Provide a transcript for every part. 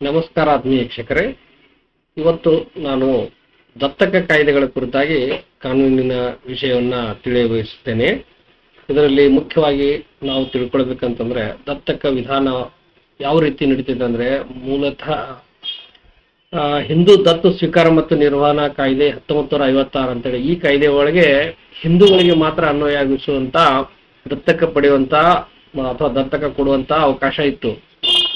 ನಮಸ್ಕಾರ ಆತ್ಮೀಯ ವೀಕ್ಷಕರೇ ಇವತ್ತು ನಾನು ದತ್ತಕ ಕಾಯ್ದೆಗಳ ಕುರಿತಾಗಿ ಕಾನೂನಿನ ವಿಷಯವನ್ನ ತಿಳಿಯಬಯಸುತ್ತೇನೆ ಇದರಲ್ಲಿ ಮುಖ್ಯವಾಗಿ ನಾವು ತಿಳ್ಕೊಳ್ಬೇಕಂತಂದ್ರೆ ದತ್ತಕ ವಿಧಾನ ಯಾವ ರೀತಿ ನಡೀತಿದೆ ಅಂದ್ರೆ ಮೂಲತಃ ಹಿಂದೂ ದತ್ತು ಸ್ವೀಕಾರ ಮತ್ತು ನಿರ್ವಹಣಾ ಕಾಯ್ದೆ ಹತ್ತೊಂಬತ್ತು ನೂರ ಐವತ್ತಾರು ಅಂತೇಳಿ ಈ ಕಾಯ್ದೆ ಒಳಗೆ ಹಿಂದೂಗಳಿಗೆ ಮಾತ್ರ ಅನ್ವಯ ಆಗಿಸುವಂತ ದತ್ತಕ ಪಡೆಯುವಂತ, ಅಥವಾ ದತ್ತಕ ಕೊಡುವಂತ ಅವಕಾಶ ಇತ್ತು.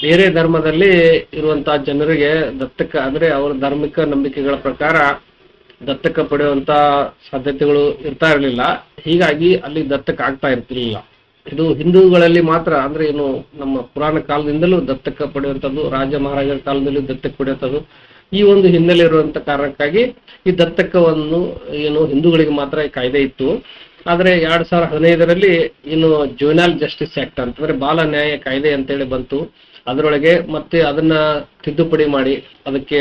ಬೇರೆ ಧರ್ಮದಲ್ಲಿ ಇರುವಂತಹ ಜನರಿಗೆ ದತ್ತಕ, ಅಂದ್ರೆ ಅವರ ಧಾರ್ಮಿಕ ನಂಬಿಕೆಗಳ ಪ್ರಕಾರ ದತ್ತಕ ಪಡೆಯುವಂತ ಸಾಧ್ಯತೆಗಳು ಇರ್ತಾ ಇರಲಿಲ್ಲ. ಹೀಗಾಗಿ ಅಲ್ಲಿ ದತ್ತಕ ಆಗ್ತಾ ಇರ್ತಿರ್ಲಿಲ್ಲ. ಇದು ಹಿಂದೂಗಳಲ್ಲಿ ಮಾತ್ರ, ಅಂದ್ರೆ ಏನು ನಮ್ಮ ಪುರಾಣ ಕಾಲದಿಂದಲೂ ದತ್ತಕ ಪಡೆಯುವಂಥದ್ದು, ರಾಜ ಮಹಾರಾಜರ ಕಾಲದಲ್ಲೂ ದತ್ತಕ ಪಡೆಯುವಂಥದ್ದು, ಈ ಒಂದು ಹಿನ್ನೆಲೆ ಇರುವಂತ ಕಾರಣಕ್ಕಾಗಿ ಈ ದತ್ತಕವನ್ನು ಏನು ಹಿಂದೂಗಳಿಗೆ ಮಾತ್ರ ಈ ಕಾಯ್ದೆ ಇತ್ತು. ಆದ್ರೆ ಎರಡ್ ಸಾವಿರದ ಹದಿನೈದರಲ್ಲಿ ಏನು ಜುವೆನಲ್ ಜಸ್ಟಿಸ್ ಆಕ್ಟ್ ಅಂತಂದ್ರೆ ಬಾಲ ನ್ಯಾಯ ಕಾಯ್ದೆ ಅಂತೇಳಿ ಬಂತು. ಅದರೊಳಗೆ ಮತ್ತೆ ಅದನ್ನ ತಿದ್ದುಪಡಿ ಮಾಡಿ, ಅದಕ್ಕೆ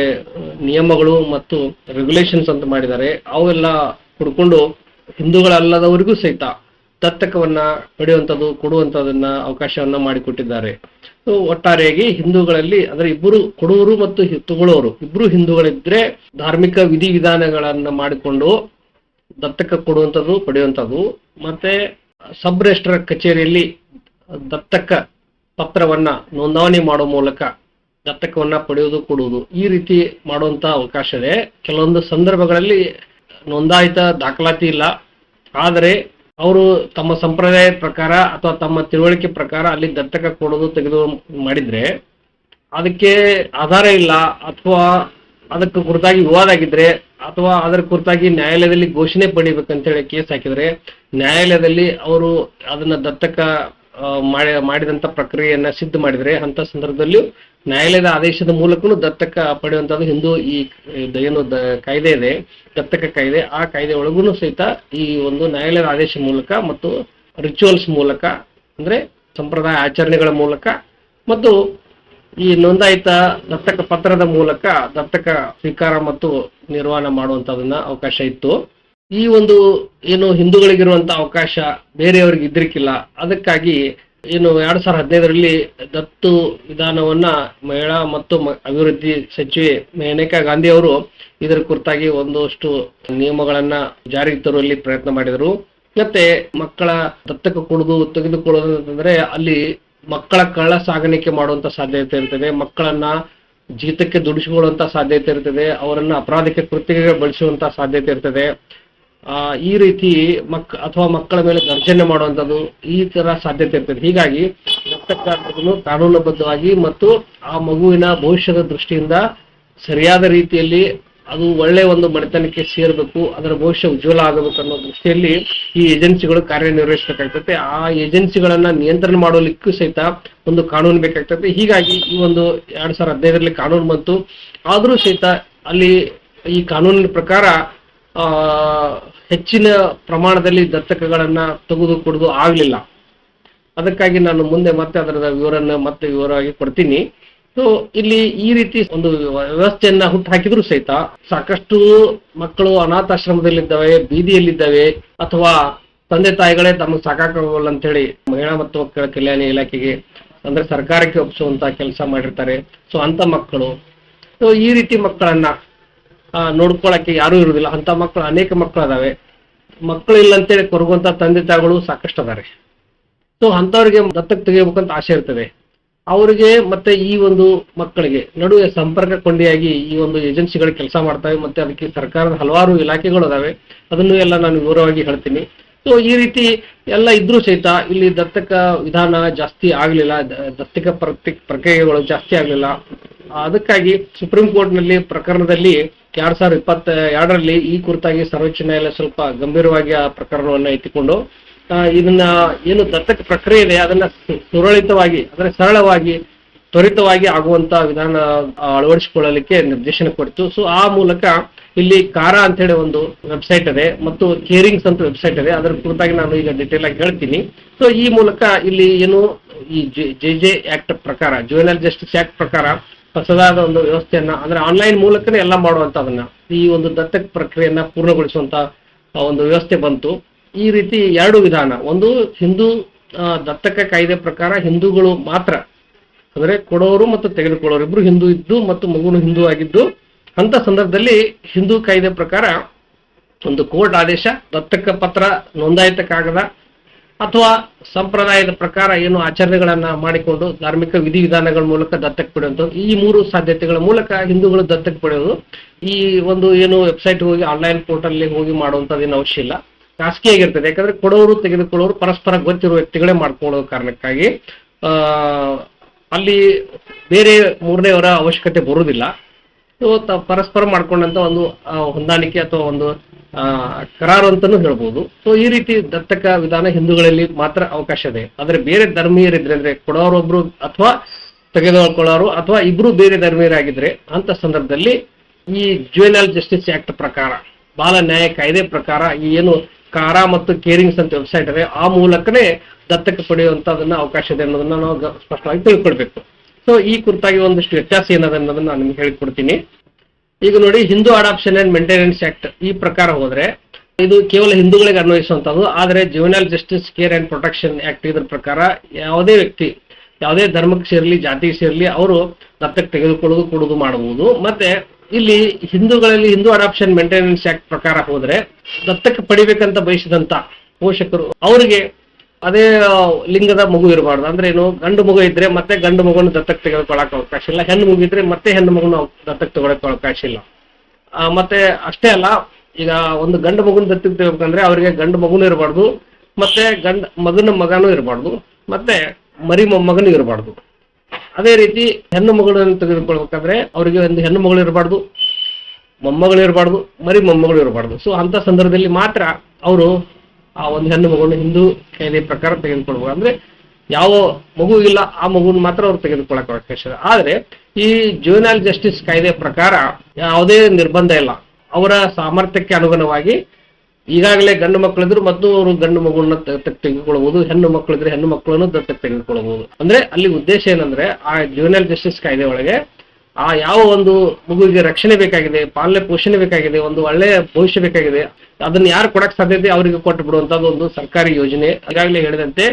ನಿಯಮಗಳು ಮತ್ತು ರೆಗ್ಯುಲೇಷನ್ಸ್ ಅಂತ ಮಾಡಿದ್ದಾರೆ. ಅವೆಲ್ಲ ಹುಡ್ಕೊಂಡು ಹಿಂದೂಗಳಲ್ಲದವರಿಗೂ ಸಹಿತ ದತ್ತಕವನ್ನ ಪಡೆಯುವಂಥದ್ದು, ಕೊಡುವಂಥದ್ದನ್ನ ಅವಕಾಶವನ್ನ ಮಾಡಿಕೊಟ್ಟಿದ್ದಾರೆ. ಒಟ್ಟಾರೆಯಾಗಿ ಹಿಂದೂಗಳಲ್ಲಿ, ಅಂದ್ರೆ ಇಬ್ಬರು ಕೊಡುವರು ಮತ್ತು ತಗೊಳ್ಳೋರು ಇಬ್ರು ಹಿಂದೂಗಳಿದ್ರೆ ಧಾರ್ಮಿಕ ವಿಧಿವಿಧಾನಗಳನ್ನ ಮಾಡಿಕೊಂಡು ದತ್ತಕ ಕೊಡುವಂಥದ್ದು, ಪಡೆಯುವಂಥದ್ದು. ಮತ್ತೆ ಸಬ್ ರಿಜಿಸ್ಟ್ರಾರ್ ಕಚೇರಿಯಲ್ಲಿ ದತ್ತಕ ಪತ್ರವನ್ನ ನೋಂದಣಿ ಮಾಡುವ ಮೂಲಕ ದತ್ತಕವನ್ನ ಪಡೆಯುವುದು ಕೊಡುವುದು ಈ ರೀತಿ ಮಾಡುವಂತ ಅವಕಾಶ ಇದೆ. ಕೆಲವೊಂದು ಸಂದರ್ಭಗಳಲ್ಲಿ ನೋಂದಾಯಿತ ದಾಖಲಾತಿ ಇಲ್ಲ. ಆದರೆ ಅವರು ತಮ್ಮ ಸಂಪ್ರದಾಯದ ಪ್ರಕಾರ ಅಥವಾ ತಮ್ಮ ತಿಳುವಳಿಕೆ ಪ್ರಕಾರ ಅಲ್ಲಿ ದತ್ತಕ ಕೊಡೋದು, ತೆಗೆದು ಮಾಡಿದ್ರೆ ಅದಕ್ಕೆ ಆಧಾರ ಇಲ್ಲ ಅಥವಾ ಅದಕ್ಕೆ ಕುರಿತಾಗಿ ವಿವಾದ ಆಗಿದ್ರೆ ಅಥವಾ ಅದರ ಕುರಿತಾಗಿ ನ್ಯಾಯಾಲಯದಲ್ಲಿ ಘೋಷಣೆ ಪಡಿಬೇಕಂತ ಹೇಳಿ ಕೇಸ್ ಹಾಕಿದ್ರೆ ನ್ಯಾಯಾಲಯದಲ್ಲಿ ಅವರು ಅದನ್ನ ದತ್ತಕ ಮಾಡಿ, ಮಾಡಿದಂತ ಪ್ರಕ್ರಿಯೆಯನ್ನ ಸಿದ್ಧ ಮಾಡಿದ್ರೆ ಅಂತ ಸಂದರ್ಭದಲ್ಲಿ ನ್ಯಾಯಾಲಯದ ಆದೇಶದ ಮೂಲಕನೂ ದತ್ತಕ ಪಡೆಯುವಂತದ್ದು ಹಿಂದೂ ಈ ಏನು ಕಾಯ್ದೆ ಇದೆ, ದತ್ತಕ ಕಾಯ್ದೆ, ಆ ಕಾಯ್ದೆ ಒಳಗೂ ಸಹಿತ ಈ ಒಂದು ನ್ಯಾಯಾಲಯದ ಆದೇಶ ಮೂಲಕ ಮತ್ತು ರಿಚುವಲ್ಸ್ ಮೂಲಕ ಅಂದ್ರೆ ಸಂಪ್ರದಾಯ ಆಚರಣೆಗಳ ಮೂಲಕ ಮತ್ತು ಈ ನೋಂದಾಯಿತ ದತ್ತಕ ಪತ್ರದ ಮೂಲಕ ದತ್ತಕ ಸ್ವೀಕಾರ ಮತ್ತು ನಿರ್ವಹಣೆ ಮಾಡುವಂತದನ್ನ ಅವಕಾಶ ಇತ್ತು. ಈ ಒಂದು ಏನು ಹಿಂದೂಗಳಿಗಿರುವಂತ ಅವಕಾಶ ಬೇರೆಯವ್ರಿಗೆ ಇದ್ರಿಕ್ಕಿಲ್ಲ ಅದಕ್ಕಾಗಿ ಏನು ಎರಡ್ ಸಾವಿರದ ಹದಿನೈದರಲ್ಲಿ ದತ್ತು ವಿಧಾನವನ್ನ ಮಹಿಳಾ ಮತ್ತು ಅಭಿವೃದ್ಧಿ ಸಚಿವೆ ಮೇನಕಾ ಗಾಂಧಿ ಅವರು ಇದರ ಕುರಿತಾಗಿ ಒಂದಷ್ಟು ನಿಯಮಗಳನ್ನ ಜಾರಿಗೆ ತರುವಲ್ಲಿ ಪ್ರಯತ್ನ ಮಾಡಿದರು. ಮತ್ತೆ ಮಕ್ಕಳ ದತ್ತಕ ಕುಡಿದು, ತೆಗೆದುಕೊಳ್ಳೋದು ಅಂತಂದ್ರೆ ಅಲ್ಲಿ ಮಕ್ಕಳ ಕಳ್ಳ ಸಾಗಾಣಿಕೆ ಮಾಡುವಂತ ಸಾಧ್ಯತೆ ಇರ್ತದೆ. ಮಕ್ಕಳನ್ನ ಜೀತಕ್ಕೆ ದುಡಿಸಿಕೊಳ್ಳುವಂತ ಸಾಧ್ಯತೆ ಇರ್ತದೆ. ಅವರನ್ನ ಅಪರಾಧಿಕ ಕೃತ್ಯಕ್ಕೆ ಬಳಸುವಂತ ಸಾಧ್ಯತೆ ಇರ್ತದೆ. ಈ ರೀತಿ ಮಕ್, ಅಥವಾ ಮಕ್ಕಳ ಮೇಲೆ ದರ್ಜನ್ಯ ಮಾಡುವಂಥದ್ದು ಈ ತರ ಸಾಧ್ಯತೆ ಇರ್ತದೆ. ಹೀಗಾಗಿ ಅನ್ನೋದನ್ನು ಕಾನೂನುಬದ್ಧವಾಗಿ ಮತ್ತು ಆ ಮಗುವಿನ ಭವಿಷ್ಯದ ದೃಷ್ಟಿಯಿಂದ ಸರಿಯಾದ ರೀತಿಯಲ್ಲಿ ಅದು ಒಳ್ಳೆ ಒಂದು ಮನೆತನಕ್ಕೆ ಸೇರಬೇಕು, ಅದರ ಭವಿಷ್ಯ ಉಜ್ವಲ ಆಗಬೇಕು ಅನ್ನೋ ದೃಷ್ಟಿಯಲ್ಲಿ ಈ ಏಜೆನ್ಸಿಗಳು ಕಾರ್ಯನಿರ್ವಹಿಸಬೇಕಾಗ್ತದೆ. ಆ ಏಜೆನ್ಸಿಗಳನ್ನ ನಿಯಂತ್ರಣ ಮಾಡಲಿಕ್ಕೂ ಸಹಿತ ಒಂದು ಕಾನೂನು ಬೇಕಾಗ್ತದೆ. ಹೀಗಾಗಿ ಈ ಒಂದು ಎರಡ್ ಸಾವಿರದ ಹದಿನೈದರಲ್ಲಿ ಕಾನೂನು ಬಂತು. ಆದರೂ ಸಹಿತ ಅಲ್ಲಿ ಈ ಕಾನೂನಿನ ಪ್ರಕಾರ ಹೆಚ್ಚಿನ ಪ್ರಮಾಣದಲ್ಲಿ ದತ್ತಕಗಳನ್ನ ತೆಗೆದು ಕೊಡೋದು ಆಗಲಿಲ್ಲ. ಅದಕ್ಕಾಗಿ ನಾನು ಮುಂದೆ ಮತ್ತೆ ಅದರ ವಿವರನ್ನ ಮತ್ತೆ ವಿವರವಾಗಿ ಕೊಡ್ತೀನಿ. ಸೊ ಇಲ್ಲಿ ಈ ರೀತಿ ಒಂದು ವ್ಯವಸ್ಥೆಯನ್ನ ಹುಟ್ಟು ಹಾಕಿದ್ರು ಸಹಿತ ಸಾಕಷ್ಟು ಮಕ್ಕಳು ಅನಾಥಾಶ್ರಮದಲ್ಲಿದ್ದಾವೆ, ಬೀದಿಯಲ್ಲಿದ್ದಾವೆ, ಅಥವಾ ತಂದೆ ತಾಯಿಗಳೇ ತಮಗೆ ಸಾಕಾಗಲ್ಲ ಅಂತ ಹೇಳಿ ಮಹಿಳಾ ಮತ್ತು ಮಕ್ಕಳ ಕಲ್ಯಾಣ ಇಲಾಖೆಗೆ ಅಂದ್ರೆ ಸರ್ಕಾರಕ್ಕೆ ಒಪ್ಪಿಸುವಂತ ಕೆಲಸ ಮಾಡಿರ್ತಾರೆ. ಸೊ ಅಂತ ಮಕ್ಕಳು. ಸೊ ಈ ರೀತಿ ಮಕ್ಕಳನ್ನ ನೋಡ್ಕೊಳಕ್ಕೆ ಯಾರೂ ಇರುವುದಿಲ್ಲ. ಅಂತ ಮಕ್ಕಳು ಅನೇಕ ಮಕ್ಕಳು ಅದಾವೆ ಮಕ್ಕಳು ಇಲ್ಲ ಅಂತೇಳಿ ಕೊರಗುವಂತ ತಂದೆ ತಾಯಿಗಳು ಸಾಕಷ್ಟು ಅದಾರೆ ಸೊ ಅಂತವ್ರಿಗೆ ದತ್ತಕ್ಕೆ ತೆಗಿಬೇಕಂತ ಆಸೆ ಇರ್ತದೆ. ಅವರಿಗೆ ಮತ್ತೆ ಈ ಒಂದು ಮಕ್ಕಳಿಗೆ ನಡುವೆ ಸಂಪರ್ಕ ಕೊಂಡಿಯಾಗಿ ಈ ಒಂದು ಏಜೆನ್ಸಿಗಳು ಕೆಲಸ ಮಾಡ್ತವೆ. ಮತ್ತೆ ಅದಕ್ಕೆ ಸರ್ಕಾರದ ಹಲವಾರು ಇಲಾಖೆಗಳು ಅದಾವೆ. ಅದನ್ನು ಎಲ್ಲ ನಾನು ವಿವರವಾಗಿ ಹೇಳ್ತೀನಿ. ಸೊ ಈ ರೀತಿ ಎಲ್ಲ ಇದ್ರೂ ಸಹಿತ ಇಲ್ಲಿ ದತ್ತಕ ವಿಧಾನ ಜಾಸ್ತಿ ಆಗಲಿಲ್ಲ. ದತ್ತಕ ಪ್ರಕ್ರಿಯೆಗಳು ಜಾಸ್ತಿ ಆಗಲಿಲ್ಲ. ಅದಕ್ಕಾಗಿ ಸುಪ್ರೀಂ ಕೋರ್ಟ್ನಲ್ಲಿ ಪ್ರಕರಣದಲ್ಲಿ ಎರಡ್ ಸಾವಿರದ ಇಪ್ಪತ್ತ ಎರಡರಲ್ಲಿ ಈ ಕುರಿತಾಗಿ ಸರ್ವೋಚ್ಚ ನ್ಯಾಯಾಲಯ ಸ್ವಲ್ಪ ಗಂಭೀರವಾಗಿ ಆ ಪ್ರಕರಣವನ್ನ ಎತ್ತಿಕೊಂಡು ಇದನ್ನ ಏನು ದತ್ತಕ ಪ್ರಕ್ರಿಯೆ ಇದೆ, ಅದನ್ನ ಸುರಳಿತವಾಗಿ, ಅಂದ್ರೆ ಸರಳವಾಗಿ, ತ್ವರಿತವಾಗಿ ಆಗುವಂತ ವಿಧಾನ ಅಳವಡಿಸಿಕೊಳ್ಳಲಿಕ್ಕೆ ನಿರ್ದೇಶನ ಕೊಡ್ತು. ಸೊ ಆ ಮೂಲಕ ಇಲ್ಲಿ ಕಾರ ಅಂತ ಹೇಳಿ ಒಂದು ವೆಬ್ಸೈಟ್ ಇದೆ ಮತ್ತು ಕೇರಿಂಗ್ಸ್ ಅಂತ ವೆಬ್ಸೈಟ್ ಇದೆ. ಅದರ ಕುರಿತಾಗಿ ನಾನು ಈಗ ಡಿಟೇಲ್ ಆಗಿ ಹೇಳ್ತೀನಿ. ಸೊ ಈ ಮೂಲಕ ಇಲ್ಲಿ ಏನು ಈ ಜೆ ಜೆ ಆಕ್ಟ್ ಪ್ರಕಾರ ಜುವೆನಲ್ ಜಸ್ಟಿಸ್ ಆಕ್ಟ್ ಪ್ರಕಾರ ಹೊಸದಾದ ಒಂದು ವ್ಯವಸ್ಥೆಯನ್ನ, ಅಂದ್ರೆ ಆನ್ಲೈನ್ ಮೂಲಕನೇ ಎಲ್ಲ ಮಾಡುವಂತದನ್ನ ಈ ಒಂದು ದತ್ತಕ ಪ್ರಕ್ರಿಯೆಯನ್ನ ಪೂರ್ಣಗೊಳಿಸುವಂತ ಒಂದು ವ್ಯವಸ್ಥೆ ಬಂತು. ಈ ರೀತಿ ಎರಡು ವಿಧಾನ, ಒಂದು ಹಿಂದೂ ದತ್ತಕ ಕಾಯ್ದೆ ಪ್ರಕಾರ ಹಿಂದೂಗಳು ಮಾತ್ರ, ಅಂದ್ರೆ ಕೊಡೋರು ಮತ್ತು ತೆಗೆದುಕೊಳ್ಳೋರು, ಇಬ್ರು ಹಿಂದೂ ಇದ್ದು ಮತ್ತು ಮಗುನು ಹಿಂದೂ ಆಗಿದ್ದು, ಅಂತ ಸಂದರ್ಭದಲ್ಲಿ ಹಿಂದೂ ಕಾಯ್ದೆ ಪ್ರಕಾರ ಒಂದು ಕೋರ್ಟ್ ಆದೇಶ, ದತ್ತಕ ಪತ್ರ ನೋಂದಾಯಿತ ಕಾಗದ ಅಥವಾ ಸಂಪ್ರದಾಯದ ಪ್ರಕಾರ ಏನು ಆಚರಣೆಗಳನ್ನ ಮಾಡಿಕೊಂಡು ಧಾರ್ಮಿಕ ವಿಧಿವಿಧಾನಗಳ ಮೂಲಕ ದತ್ತಕ್ಕೆ ಪಡೆಯುವಂಥದ್ದು. ಈ ಮೂರು ಸಾಧ್ಯತೆಗಳ ಮೂಲಕ ಹಿಂದೂಗಳು ದತ್ತಕ್ಕೆ ಪಡೆಯೋದು. ಈ ಒಂದು ಏನು ವೆಬ್ಸೈಟ್ ಹೋಗಿ ಆನ್ಲೈನ್ ಪೋರ್ಟಲ್ ಹೋಗಿ ಮಾಡುವಂಥದ್ದು ಏನು ಅವಶ್ಯ ಇಲ್ಲ. ಖಾಸಗಿಯಾಗಿರ್ತದೆ ಯಾಕಂದ್ರೆ ಕೊಡೋರು, ತೆಗೆದುಕೊಳ್ಳೋರು ಪರಸ್ಪರ ಗೊತ್ತಿರುವ ವ್ಯಕ್ತಿಗಳೇ ಮಾಡ್ಕೊಳ್ಳೋ ಕಾರಣಕ್ಕಾಗಿ ಅಲ್ಲಿ ಬೇರೆ ಮೂರನೇವರ ಅವಶ್ಯಕತೆ ಬರುವುದಿಲ್ಲ. ತ- ಪರಸ್ಪರ ಮಾಡ್ಕೊಂಡಂತ ಒಂದು ಹೊಂದಾಣಿಕೆ ಅಥವಾ ಒಂದು ಕರಾರು ಅಂತಾನೂ ಹೇಳ್ಬೋದು. ಸೊ, ಈ ರೀತಿ ದತ್ತಕ ವಿಧಾನ ಹಿಂದೂಗಳಲ್ಲಿ ಮಾತ್ರ ಅವಕಾಶ ಇದೆ. ಆದ್ರೆ ಬೇರೆ ಧರ್ಮೀಯರಿದ್ರೆ ಅಂದ್ರೆ ಕೊಡೋರೊಬ್ರು ಅಥವಾ ತೆಗೆದುಕೊಳ್ಳೋರು ಅಥವಾ ಇಬ್ರು ಬೇರೆ ಧರ್ಮೀಯರಾಗಿದ್ರೆ ಅಂತ ಸಂದರ್ಭದಲ್ಲಿ ಈ ಜುವೆನಲ್ ಜಸ್ಟಿಸ್ ಆಕ್ಟ್ ಪ್ರಕಾರ, ಬಾಲ ನ್ಯಾಯ ಕಾಯ್ದೆ ಪ್ರಕಾರ ಈ ಏನು ಕಾರ ಮತ್ತು ಕೇರಿಂಗ್ಸ್ ಅಂತ ವೆಬ್ಸೈಟ್ ಇದೆ, ಆ ಮೂಲಕನೇ ದತ್ತಕ ಪಡೆಯುವಂತದನ್ನ ಅವಕಾಶ ಇದೆ ಅನ್ನೋದನ್ನ ನಾವು ಸ್ಪಷ್ಟವಾಗಿ ತಿಳ್ಕೊಳ್ಬೇಕು. ಸೊ ಈ ಕುರಿತಾಗಿ ಒಂದಿಷ್ಟು ವ್ಯತ್ಯಾಸ ಏನದ ಅನ್ನೋದನ್ನ ನಾನು ನಿಮ್ಗೆ ಹೇಳಿಕೊಡ್ತೀನಿ. ಈಗ ನೋಡಿ Hindu adoption and maintenance act ಈ ಪ್ರಕಾರ ಹೋದ್ರೆ, ಇದು ಕೇವಲ ಹಿಂದೂಗಳಿಗೆ ಅನ್ವಯಿಸುವಂತದ್ದು ಆದರೆ juvenile justice care and protection act ಇದ್ರ ಪ್ರಕಾರ ಯಾವುದೇ ವ್ಯಕ್ತಿ, ಯಾವುದೇ ಧರ್ಮಕ್ಕೆ ಸೇರಲಿ, ಜಾತಿಗೆ ಸೇರಲಿ, ಅವರು ದತ್ತಕ್ಕೆ ತೆಗೆದುಕೊಳ್ಳೋದು ಕೊಡುವುದು ಮಾಡಬಹುದು ಮತ್ತೆ, ಇಲ್ಲಿ ಹಿಂದೂಗಳಲ್ಲಿ ಹಿಂದೂ ಅಡಾಪ್ಷನ್ ಮೇಂಟೆನೆನ್ಸ್ ಆಕ್ಟ್ ಪ್ರಕಾರ ಹೋದ್ರೆ, ದತ್ತಕ್ಕೆ ಪಡಿಬೇಕಂತ ಬಯಸಿದಂತ ಪೋಷಕರು, ಅವರಿಗೆ ಅದೇ ಲಿಂಗದ ಮಗು ಇರಬಾರ್ದು. ಅಂದ್ರೆ ಏನು, ಗಂಡು ಮಗು ಇದ್ರೆ ಮತ್ತೆ ಗಂಡು ಮಗುನ ದತ್ತಕ್ಕೆ ತೆಗೆದುಕೊಳ್ಳಕ್ಕೆ ಅವಕಾಶ ಇಲ್ಲ. ಹೆಣ್ಣು ಮಗು ಇದ್ರೆ ಮತ್ತೆ ಹೆಣ್ಣು ಮಗುನ ದತ್ತಕ್ಕೆ ತಗೊಳಕ್ಕೆ ಅವಕಾಶ ಇಲ್ಲ. ಮತ್ತೆ ಅಷ್ಟೇ ಅಲ್ಲ, ಈಗ ಒಂದು ಗಂಡು ಮಗುನ ದತ್ತಕ್ಕೆ ತಗೋಬೇಕಂದ್ರೆ ಅವರಿಗೆ ಗಂಡು ಮಗುನೂ ಇರಬಾರ್ದು, ಮತ್ತೆ ಗಂಡ ಮಗನ ಮಗನೂ ಇರಬಾರ್ದು, ಮತ್ತೆ ಮರಿ ಮೊಮ್ಮಗನೂ ಇರಬಾರ್ದು. ಅದೇ ರೀತಿ ಹೆಣ್ಣು ಮಗಳನ್ನು ತೆಗೆದುಕೊಳ್ಬೇಕಾದ್ರೆ ಅವರಿಗೆ ಒಂದು ಹೆಣ್ಣು ಮಗಳು ಇರಬಾರ್ದು, ಮೊಮ್ಮಗಳು ಇರಬಾರ್ದು, ಮರಿ ಮೊಮ್ಮಗಳು ಇರಬಾರ್ದು. ಸೊ ಅಂತ ಸಂದರ್ಭದಲ್ಲಿ ಮಾತ್ರ ಅವರು ಆ ಒಂದು ಹೆಣ್ಣು ಮಗುವನ್ನು ಹಿಂದೂ ಕಾಯ್ದೆ ಪ್ರಕಾರ ತೆಗೆದುಕೊಳ್ಬೋದು ಅಂದ್ರೆ ಯಾವ ಮಗು ಇಲ್ಲ, ಆ ಮಗುನ ಮಾತ್ರ ಅವ್ರು ತೆಗೆದುಕೊಳ್ಳಕ್ಕೆ ಅವಕಾಶ ಇದೆ. ಆದ್ರೆ ಈ ಜುವೆನಲ್ ಜಸ್ಟಿಸ್ ಕಾಯ್ದೆ ಪ್ರಕಾರ ಯಾವುದೇ ನಿರ್ಬಂಧ ಇಲ್ಲ. ಅವರ ಸಾಮರ್ಥ್ಯಕ್ಕೆ ಅನುಗುಣವಾಗಿ ಈಗಾಗಲೇ ಗಂಡು ಮಕ್ಕಳಿದ್ರು ಮತ್ತು ಅವರು ಗಂಡು ದತ್ತಕ್ ತೆಗೆದುಕೊಳ್ಳಬಹುದು, ಹೆಣ್ಣು ಮಕ್ಕಳಿದ್ರೆ ಹೆಣ್ಣು ಮಕ್ಕಳನ್ನು ದತ್ತಕ್ಕೆ ತೆಗೆದುಕೊಳ್ಳಬಹುದು. ಅಂದ್ರೆ ಅಲ್ಲಿ ಉದ್ದೇಶ ಏನಂದ್ರೆ ಆ ಜುವೆನಲ್ ಜಸ್ಟಿಸ್ ಕಾಯ್ದೆ ಒಳಗೆ ಆ ಯಾವ ಒಂದು ಮಗುವಿಗೆ ರಕ್ಷಣೆ ಬೇಕಾಗಿದೆ, ಪಾಲನೆ ಪೋಷಣೆ ಬೇಕಾಗಿದೆ, ಒಂದು ಒಳ್ಳೆಯ ಭವಿಷ್ಯ ಬೇಕಾಗಿದೆ, ಅದನ್ನ ಯಾರು ಕೊಡಕ್ ಸಾಧ್ಯತೆ ಅವರಿಗೆ ಕೊಟ್ಟು ಬಿಡುವಂತದ್ದು ಒಂದು ಸರ್ಕಾರಿ ಯೋಜನೆ. ಈಗಾಗಲೇ ಹೇಳಿದಂತೆ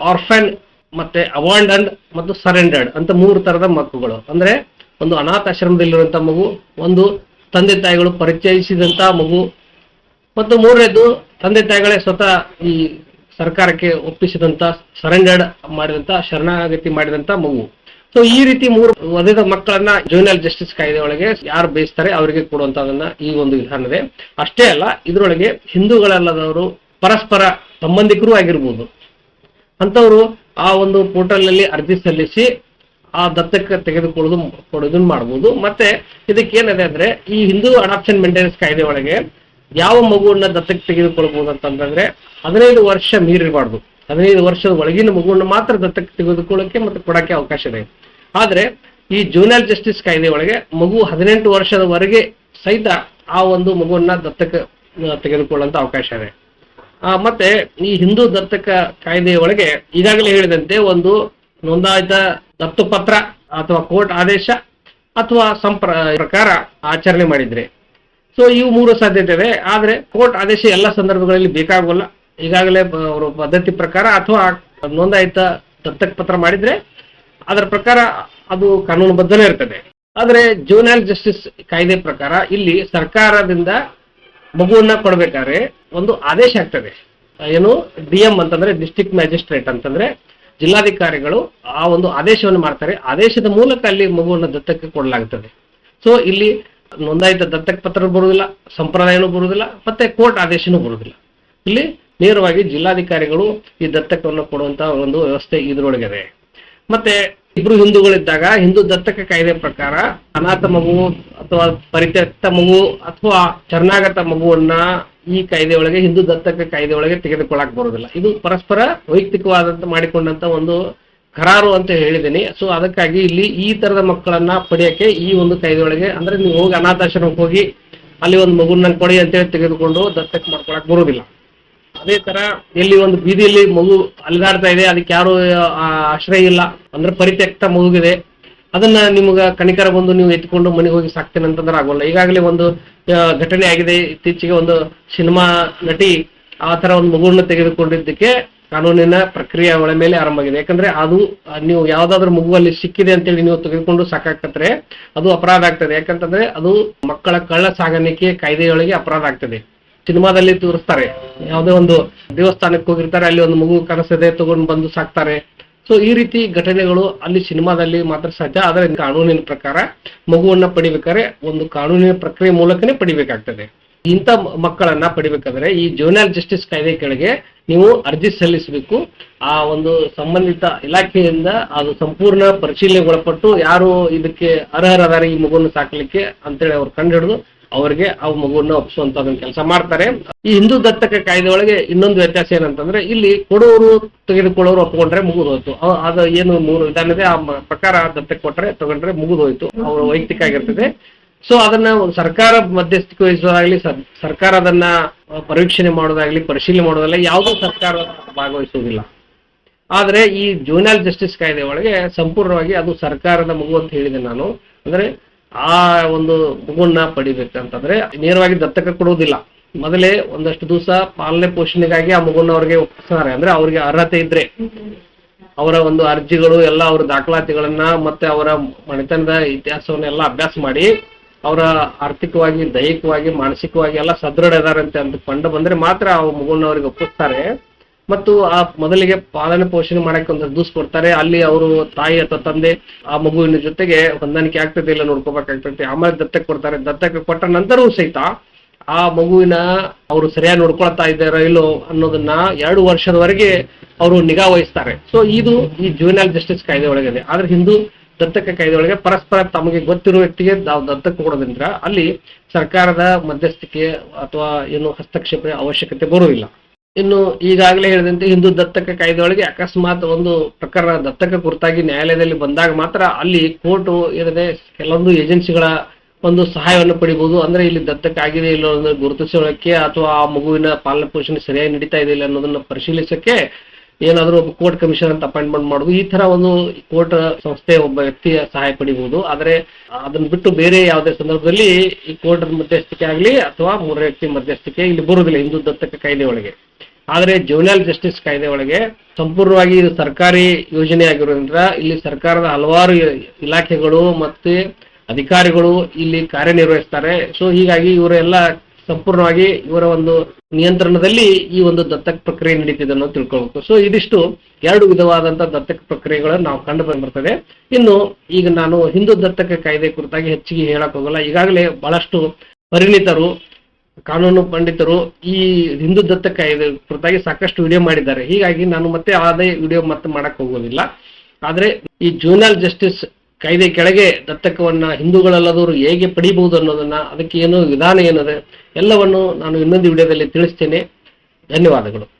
ಆರ್ಫನ್ ಮತ್ತೆ ಅವಾಂಡನ್ ಮತ್ತು ಸರೆಂಡರ್ಡ್ ಅಂತ ಮೂರು ತರದ ಮಕ್ಕಳುಗಳು ಅಂದ್ರೆ ಒಂದು ಅನಾಥಾಶ್ರಮದಲ್ಲಿರುವಂತಹ ಮಗು, ಒಂದು ತಂದೆ ತಾಯಿಗಳು ಪರಿಚಯಿಸಿದಂತ ಮಗು, ಮತ್ತು ಮೂರನೇದು ತಂದೆ ತಾಯಿಗಳೇ ಸ್ವತಃ ಈ ಸರ್ಕಾರಕ್ಕೆ ಒಪ್ಪಿಸಿದಂತ ಸರೆಂಡರ್ಡ್ ಮಾಡಿದಂತ, ಶರಣಾಗತಿ ಮಾಡಿದಂತ ಮಗು. ಸೊ ಈ ರೀತಿ ಮೂರು ವಧದ ಮಕ್ಕಳನ್ನ ಜೂನಿಯಲ್ ಜಸ್ಟಿಸ್ ಕಾಯ್ದೆ ಒಳಗೆ ಯಾರು ಬೇಯಿಸ್ತಾರೆ ಅವರಿಗೆ ಕೊಡುವಂತದನ್ನ ಈ ಒಂದು ವಿಧಾನವೇ ಅಷ್ಟೇ ಅಲ್ಲ, ಇದರೊಳಗೆ ಹಿಂದೂಗಳಲ್ಲದವರು ಪರಸ್ಪರ ಸಂಬಂಧಿಕರು ಆಗಿರ್ಬೋದು. ಅಂತವರು ಆ ಒಂದು ಪೋರ್ಟಲ್ನಲ್ಲಿ ಅರ್ಜಿ ಸಲ್ಲಿಸಿ ಆ ದತ್ತಕ್ಕೆ ತೆಗೆದುಕೊಳ್ಳೋದು ಕೊಡೋದನ್ನ ಮಾಡ್ಬೋದು. ಮತ್ತೆ ಇದಕ್ಕೆ ಏನಿದೆ ಅಂದ್ರೆ, ಈ ಹಿಂದೂ ಅಡಾಪ್ಷನ್ ಮೇಂಟೆನೆನ್ಸ್ ಕಾಯ್ದೆ ಒಳಗೆ ಯಾವ ಮಗುವನ್ನ ದತ್ತಕ್ಕೆ ತೆಗೆದುಕೊಳ್ಬಹುದು ಅಂತಂದ್ರೆ, ಹದಿನೈದು ವರ್ಷ ಮೀರಿರಬಾರ್ದು. ಹದಿನೈದು ವರ್ಷದ ಒಳಗಿನ ಮಗುವನ್ನು ಮಾತ್ರ ದತ್ತಕ್ಕೆ ತೆಗೆದುಕೊಳ್ಳೋಕೆ ಮತ್ತು ಕೊಡಕ್ಕೆ ಅವಕಾಶ ಇದೆ ಆದರೆ ಈ ಜೂನಿಯರ್ ಜಸ್ಟಿಸ್ ಕಾಯ್ದೆ ಒಳಗೆ ಮಗು ಹದಿನೆಂಟು ವರ್ಷದವರೆಗೆ ಸಹಿತ ಆ ಒಂದು ಮಗುವನ್ನ ದತ್ತಕ ತೆಗೆದುಕೊಳ್ಳುವಂತ ಅವಕಾಶ ಇದೆ ಮತ್ತೆ ಈ ಹಿಂದೂ ದತ್ತಕ ಕಾಯ್ದೆಯ ಒಳಗೆ ಈಗಾಗಲೇ ಹೇಳಿದಂತೆ ಒಂದು ನೋಂದಾಯಿತ ದತ್ತು ಪತ್ರ ಅಥವಾ ಕೋರ್ಟ್ ಆದೇಶ ಅಥವಾ ಸಂಪ್ರ, ಪ್ರಕಾರ ಆಚರಣೆ ಮಾಡಿದ್ರೆ. ಸೊ ಇವು ಮೂರು ಸಾಧ್ಯತೆ ಇದೆ ಆದರೆ ಕೋರ್ಟ್ ಆದೇಶ ಎಲ್ಲ ಸಂದರ್ಭಗಳಲ್ಲಿ ಬೇಕಾಗೋಲ್ಲ. ಈಗಾಗಲೇ ಅವರು ಪದ್ಧತಿ ಪ್ರಕಾರ ಅಥವಾ ನೋಂದಾಯಿತ ದತ್ತಕ ಪತ್ರ ಮಾಡಿದ್ರೆ ಅದರ ಪ್ರಕಾರ ಅದು ಕಾನೂನುಬದ್ಧನೇ ಇರ್ತದೆ. ಆದರೆ ಜೂನಲ್ ಜಸ್ಟಿಸ್ ಕಾಯ್ದೆ ಪ್ರಕಾರ ಇಲ್ಲಿ ಸರ್ಕಾರದಿಂದ ಮಗುವನ್ನ ಕೊಡ್ಬೇಕಾದ್ರೆ ಒಂದು ಆದೇಶ ಆಗ್ತದೆ. ಏನು ಡಿ ಎಂ ಅಂತಂದ್ರೆ ಡಿಸ್ಟಿಕ್ ಮ್ಯಾಜಿಸ್ಟ್ರೇಟ್ ಅಂತಂದ್ರೆ ಜಿಲ್ಲಾಧಿಕಾರಿಗಳು ಆ ಒಂದು ಆದೇಶವನ್ನು ಮಾಡ್ತಾರೆ. ಆದೇಶದ ಮೂಲಕ ಅಲ್ಲಿ ಮಗುವನ್ನ ದತ್ತಕ್ಕೆ ಕೊಡಲಾಗ್ತದೆ. ಸೊ ಇಲ್ಲಿ ನೋಂದಾಯಿತ ದತ್ತಕ ಪತ್ರ ಬರುವುದಿಲ್ಲ, ಸಂಪ್ರದಾಯನೂ ಬರುವುದಿಲ್ಲ, ಮತ್ತೆ ಕೋರ್ಟ್ ಆದೇಶನೂ ಬರುವುದಿಲ್ಲ. ಇಲ್ಲಿ ನೇರವಾಗಿ ಜಿಲ್ಲಾಧಿಕಾರಿಗಳು ಈ ದತ್ತಕವನ್ನು ಕೊಡುವಂತಹ ಒಂದು ವ್ಯವಸ್ಥೆ ಇದರೊಳಗಿದೆ. ಮತ್ತೆ ಇಬ್ರು ಹಿಂದೂಗಳಿದ್ದಾಗ ಹಿಂದೂ ದತ್ತಕ ಕಾಯ್ದೆ ಪ್ರಕಾರ ಅನಾಥ ಮಗು ಅಥವಾ ಪರಿತ್ಯಕ್ತ ಮಗು ಅಥವಾ ಶರಣಾಗತ ಮಗುವನ್ನ ಈ ಕಾಯ್ದೆಯೊಳಗೆ, ಹಿಂದೂ ದತ್ತಕ ಕಾಯ್ದೆಯೊಳಗೆ ತೆಗೆದುಕೊಳ್ಳಕ್ ಬರೋದಿಲ್ಲ ಇದು ಪರಸ್ಪರ ವೈಯಕ್ತಿಕವಾದಂತ ಮಾಡಿಕೊಂಡಂತ ಒಂದು ಕರಾರು ಅಂತ ಹೇಳಿದ್ದೀನಿ. ಸೊ ಅದಕ್ಕಾಗಿ ಇಲ್ಲಿ ಈ ತರದ ಮಕ್ಕಳನ್ನ ಪಡೆಯಕ್ಕೆ ಈ ಒಂದು ಕಾಯ್ದೆ ಒಳಗೆ ಅಂದ್ರೆ ನೀವು ಹೋಗಿ ಅನಾಥಾಶ್ರಮಕ್ಕೆ ಹೋಗಿ ಅಲ್ಲಿ ಒಂದು ಮಗುನ ಕೊಡಿ ಅಂತೇಳಿ ತೆಗೆದುಕೊಂಡು ದತ್ತಕ ಮಾಡ್ಕೊಳಕ್ ಬರೋದಿಲ್ಲ ಅದೇ ತರ ಇಲ್ಲಿ ಒಂದು ಬೀದಿಯಲ್ಲಿ ಮಗು ಅಲಿದಾಡ್ತಾ ಇದೆ. ಅದಕ್ಕೆ ಯಾರು ಆಶ್ರಯ ಇಲ್ಲ. ಅಂದ್ರೆ ಪರಿತ್ಯಕ್ತ ಮಗುಗಿದೆ. ಅದನ್ನ ನಿಮ್ಗ ಕಣಿಕರ ಬಂದು ನೀವು ಎತ್ಕೊಂಡು ಮನೆಗೆ ಹೋಗಿ ಸಾಕ್ತೇನೆ ಅಂತಂದ್ರೆ ಆಗೋಲ್ಲ. ಈಗಾಗಲೇ ಒಂದು ಘಟನೆ ಆಗಿದೆ. ಇತ್ತೀಚೆಗೆ ಒಂದು ಸಿನಿಮಾ ನಟಿ ಆ ತರ ಒಂದು ಮಗುವನ್ನ ತೆಗೆದುಕೊಂಡಿದ್ದಕ್ಕೆ ಕಾನೂನಿನ ಪ್ರಕ್ರಿಯೆ ಒಳ ಮೇಲೆ ಆರಂಭ ಆಗಿದೆ. ಯಾಕಂದ್ರೆ ಅದು ನೀವು ಯಾವ್ದಾದ್ರು ಮಗುವಲ್ಲಿ ಸಿಕ್ಕಿದೆ ಅಂತೇಳಿ ನೀವು ತೆಗೆದುಕೊಂಡು ಸಾಕಾಕತ್ರೆ ಅದು ಅಪರಾಧ ಆಗ್ತದೆ. ಯಾಕಂತಂದ್ರೆ ಅದು ಮಕ್ಕಳ ಕಳ್ಳ ಸಾಗಾಣಿಕೆ ಕಾಯ್ದೆಯೊಳಗೆ ಅಪರಾಧ ಆಗ್ತದೆ. ಸಿನಿಮಾದಲ್ಲಿ ತೋರಿಸ್ತಾರೆ. ಯಾವುದೇ ಒಂದು ದೇವಸ್ಥಾನಕ್ಕೆ ಹೋಗಿರ್ತಾರೆ, ಅಲ್ಲಿ ಒಂದು ಮಗು ಕನಸದೆ ತಗೊಂಡು ಬಂದು ಸಾಕ್ತಾರೆ. ಸೊ ಈ ರೀತಿ ಘಟನೆಗಳು ಅಲ್ಲಿ ಸಿನಿಮಾದಲ್ಲಿ ಮಾತ್ರ ಸಾಧ್ಯ. ಆದರೆ ಕಾನೂನಿನ ಪ್ರಕಾರ ಮಗುವನ್ನ ಪಡಿಬೇಕಾದ್ರೆ ಒಂದು ಕಾನೂನಿನ ಪ್ರಕ್ರಿಯೆ ಮೂಲಕನೇ ಪಡಿಬೇಕಾಗ್ತದೆ. ಇಂಥ ಮಕ್ಕಳನ್ನ ಪಡಿಬೇಕಾದ್ರೆ ಈ ಜೋನಲ್ ಜಸ್ಟಿಸ್ ಕಾಯ್ದೆ ಕೆಳಗೆ ನೀವು ಅರ್ಜಿ ಸಲ್ಲಿಸಬೇಕು. ಆ ಒಂದು ಸಂಬಂಧಿತ ಇಲಾಖೆಯಿಂದ ಅದು ಸಂಪೂರ್ಣ ಪರಿಶೀಲನೆಗೊಳಪಟ್ಟು ಯಾರು ಇದಕ್ಕೆ ಅರ್ಹರದಾರ ಈ ಮಗುವನ್ನು ಸಾಕಲಿಕ್ಕೆ ಅಂತೇಳಿ ಅವ್ರು ಕಂಡುಹಿಡಿದು ಅವರಿಗೆ ಆ ಮಗುವನ್ನ ಒಪ್ಪಿಸುವಂತ ಕೆಲಸ ಮಾಡ್ತಾರೆ. ಈ ಹಿಂದೂ ದತ್ತಕ ಕಾಯ್ದೆ ಒಳಗೆ ಇನ್ನೊಂದು ವ್ಯತ್ಯಾಸ ಏನಂತಂದ್ರೆ ಇಲ್ಲಿ ಕೊಡೋರು ತೆಗೆದುಕೊಳ್ಳೋರು ಒಪ್ಪಿಕೊಂಡ್ರೆ ಮುಗಿದು ಹೋಯ್ತು ಅದು ಏನು ಮೂರು ವಿಧಾನ ಇದೆ. ಆ ಪ್ರಕಾರ ದತ್ತಕ್ಕೆ ಕೊಟ್ರೆ ತಗೊಂಡ್ರೆ ಮುಗಿದು ಹೋಯ್ತು ಅವ್ರ ವೈಯಕ್ತಿಕ ಆಗಿರ್ತದೆ. ಸೊ ಅದನ್ನ ಒಂದು ಸರ್ಕಾರ ಮಧ್ಯಸ್ಥಿಕೆ ವಹಿಸೋದಾಗ್ಲಿ ಸರ್- ಸರ್ಕಾರ ಅದನ್ನ ಪರೀಕ್ಷಣೆ ಮಾಡೋದಾಗ್ಲಿ, ಪರಿಶೀಲನೆ ಮಾಡೋದಾಗ್ಲಿ ಯಾವುದೋ ಸರ್ಕಾರ ಭಾಗವಹಿಸುವುದಿಲ್ಲ. ಆದ್ರೆ ಈ ಜೂನಲ್ ಜಸ್ಟಿಸ್ ಕಾಯ್ದೆ ಒಳಗೆ ಸಂಪೂರ್ಣವಾಗಿ ಅದು ಸರ್ಕಾರದ ಮಗು ಅಂತ ಹೇಳಿದೆ ನಾನು. ಅಂದ್ರೆ ಆ ಒಂದು ಮಗುವನ್ನ ಪಡಿಬೇಕಂತಂದ್ರೆ ನೇರವಾಗಿ ದತ್ತಕ ಕೊಡುವುದಿಲ್ಲ. ಮೊದಲೇ ಒಂದಷ್ಟು ದಿವಸ ಪಾಲನೆ ಪೋಷಣೆಗಾಗಿ ಆ ಮಗುವನ್ನ ಅವ್ರಿಗೆ ಒಪ್ಪಿಸ್ತಾರೆ. ಅಂದ್ರೆ ಅವ್ರಿಗೆ ಅರ್ಹತೆ ಇದ್ರೆ. ಅವರ ಒಂದು ಅರ್ಜಿಗಳು ಎಲ್ಲ ಅವರ ದಾಖಲಾತಿಗಳನ್ನ ಮತ್ತೆ ಅವರ ಮನೆತನದ ಇತಿಹಾಸವನ್ನ ಎಲ್ಲ ಅಭ್ಯಾಸ ಮಾಡಿ ಅವರ ಆರ್ಥಿಕವಾಗಿ, ದೈಹಿಕವಾಗಿ, ಮಾನಸಿಕವಾಗಿ ಎಲ್ಲ ಸದೃಢ ಇದಾರಂತೆ ಅಂತ ಕಂಡು ಬಂದ್ರೆ ಮಾತ್ರ ಆ ಮಗುವನ್ನ ಅವ್ರಿಗೆ ಒಪ್ಪಿಸ್ತಾರೆ. ಮತ್ತು ಆ ಮೊದಲಿಗೆ ಪಾಲನೆ ಪೋಷಣೆ ಮಾಡಕ್ಕೆ ಒಂದು ದೂಸ್ ಕೊಡ್ತಾರೆ. ಅಲ್ಲಿ ಅವರು ತಾಯಿ ಅಥವಾ ತಂದೆ ಆ ಮಗುವಿನ ಜೊತೆಗೆ ಹೊಂದಾಣಿಕೆ ಆಗ್ತದೆ ಇಲ್ಲ ನೋಡ್ಕೋಬೇಕಾಗ್ತದೆ. ಆಮೇಲೆ ದತ್ತಕ್ಕೆ ಕೊಡ್ತಾರೆ. ದತ್ತಕ್ಕೆ ಕೊಟ್ಟ ನಂತರವೂ ಸಹಿತ ಆ ಮಗುವಿನ ಅವರು ಸರಿಯಾಗಿ ನೋಡ್ಕೊಳ್ತಾ ಇದ್ದಾರೋ ಇಲ್ಲೋ ಅನ್ನೋದನ್ನ ಎರಡು ವರ್ಷದವರೆಗೆ ಅವರು ನಿಗಾ ವಹಿಸ್ತಾರೆ. ಸೊ ಇದು ಈ ಜೂನಿಯರ್ ಜಸ್ಟಿಸ್ ಕಾಯ್ದೆ ಒಳಗಿದೆ. ಆದ್ರೆ ಹಿಂದೂ ದತ್ತಕ ಕಾಯ್ದೆ ಒಳಗೆ ಪರಸ್ಪರ ತಮಗೆ ಗೊತ್ತಿರುವ ವ್ಯಕ್ತಿಗೆ ನಾವು ದತ್ತಕ್ಕೆ ಕೊಡೋದ್ರಿಂದ ಅಲ್ಲಿ ಸರ್ಕಾರದ ಮಧ್ಯಸ್ಥಿಕೆ ಅಥವಾ ಏನು ಹಸ್ತಕ್ಷೇಪ ಅವಶ್ಯಕತೆ ಬರುವುದಿಲ್ಲ. ಇನ್ನು ಈಗಾಗಲೇ ಹೇಳಿದಂತೆ ಹಿಂದೂ ದತ್ತಕ ಕಾಯ್ದೆಯೊಳಗೆ ಅಕಸ್ಮಾತ್ ಒಂದು ಪ್ರಕರಣ ದತ್ತಕ ಕುರಿತಾಗಿ ನ್ಯಾಯಾಲಯದಲ್ಲಿ ಬಂದಾಗ ಮಾತ್ರ ಅಲ್ಲಿ ಕೋರ್ಟು ಏನಿದೆ, ಕೆಲವೊಂದು ಏಜೆನ್ಸಿಗಳ ಒಂದು ಸಹಾಯವನ್ನು ಪಡಿಬಹುದು ಅಂದ್ರೆ ಇಲ್ಲಿ ದತ್ತಕ ಆಗಿದೆ ಇಲ್ಲ ಅನ್ನೋದನ್ನ ಗುರುತಿಸೋಕೆ ಅಥವಾ ಆ ಮಗುವಿನ ಪಾಲನೆ ಪೋಷಣೆ ಸರಿಯಾಗಿ ನಡೀತಾ ಇದೆ ಇಲ್ಲ ಅನ್ನೋದನ್ನ ಪರಿಶೀಲಿಸಕ್ಕೆ ಏನಾದರೂ ಒಬ್ಬ ಕೋರ್ಟ್ ಕಮಿಷನ್ ಅಂತ ಅಪಾಯಿಂಟ್ಮೆಂಟ್ ಮಾಡುದು. ಈ ತರ ಒಂದು ಕೋರ್ಟ್ ಸಂಸ್ಥೆ ಒಬ್ಬ ವ್ಯಕ್ತಿಯ ಸಹಾಯ ಪಡಿಬಹುದು ಆದರೆ ಅದನ್ನ ಬಿಟ್ಟು ಬೇರೆ ಯಾವುದೇ ಸಂದರ್ಭದಲ್ಲಿ ಈ ಕೋರ್ಟ್ ಮಧ್ಯಸ್ಥಿಕೆ ಆಗಲಿ ಅಥವಾ ಮೂರನೇ ವ್ಯಕ್ತಿ ಮಧ್ಯಸ್ಥಿಕೆ, ಇಲ್ಲಿ ಬರುವುದಿಲ್ಲ ಹಿಂದೂ ದತ್ತಕ ಕಾಯ್ದೆ ಒಳಗೆ ಆದರೆ ಜೂನಿಯರ್ ಜಸ್ಟಿಸ್ ಕಾಯ್ದೆ ಒಳಗೆ ಸಂಪೂರ್ಣವಾಗಿ ಇದು ಸರ್ಕಾರಿ ಯೋಜನೆ ಆಗಿರೋದ್ರಿಂದ ಇಲ್ಲಿ ಸರ್ಕಾರದ ಹಲವಾರು ಇಲಾಖೆಗಳು ಮತ್ತೆ ಅಧಿಕಾರಿಗಳು ಇಲ್ಲಿ ಕಾರ್ಯನಿರ್ವಹಿಸ್ತಾರೆ. ಸೊ ಹೀಗಾಗಿ ಇವರೆಲ್ಲ ಸಂಪೂರ್ಣವಾಗಿ ಇವರ ಒಂದು ನಿಯಂತ್ರಣದಲ್ಲಿ ಈ ಒಂದು ದತ್ತಕ ಪ್ರಕ್ರಿಯೆ ನಡೀತಿದೆ ಅನ್ನೋದು ತಿಳ್ಕೊಬೇಕು ಸೊ ಇದಿಷ್ಟು ಎರಡು ವಿಧವಾದಂತಹ ದತ್ತಕ ಪ್ರಕ್ರಿಯೆಗಳನ್ನು ನಾವು ಕಂಡು ಬರ್ತದೆ ಇನ್ನು ಈಗ ನಾನು ಹಿಂದೂ ದತ್ತಕ ಕಾಯ್ದೆ ಕುರಿತಾಗಿ ಹೆಚ್ಚಿಗೆ ಹೇಳಕ್ ಹೋಗಲ್ಲ ಈಗಾಗಲೇ ಬಹಳಷ್ಟು ಪರಿಣಿತರು ಕಾನೂನು ಪಂಡಿತರು ಈ ಹಿಂದೂ ದತ್ತ ಕಾಯ್ದೆ ಕುರಿತಾಗಿ ಸಾಕಷ್ಟು ವಿಡಿಯೋ ಮಾಡಿದ್ದಾರೆ. ಹೀಗಾಗಿ ನಾನು ಮತ್ತೆ ಅದೇ ವಿಡಿಯೋ ಮತ್ತೆ ಮಾಡಕ್ ಹೋಗೋದಿಲ್ಲ ಆದ್ರೆ ಈ ಜೂನಲ್ ಜಸ್ಟಿಸ್ ಕಾಯ್ದೆ ಕೆಳಗೆ ದತ್ತಕವನ್ನ ಹಿಂದೂಗಳಲ್ಲದವರು ಹೇಗೆ ಪಡಿಬಹುದು ಅನ್ನೋದನ್ನ, ಅದಕ್ಕೆ ಏನು ವಿಧಾನ ಏನಿದೆ, ಎಲ್ಲವನ್ನು ನಾನು ಇನ್ನೊಂದು ವಿಡಿಯೋದಲ್ಲಿ ತಿಳಿಸ್ತೇನೆ. ಧನ್ಯವಾದಗಳು.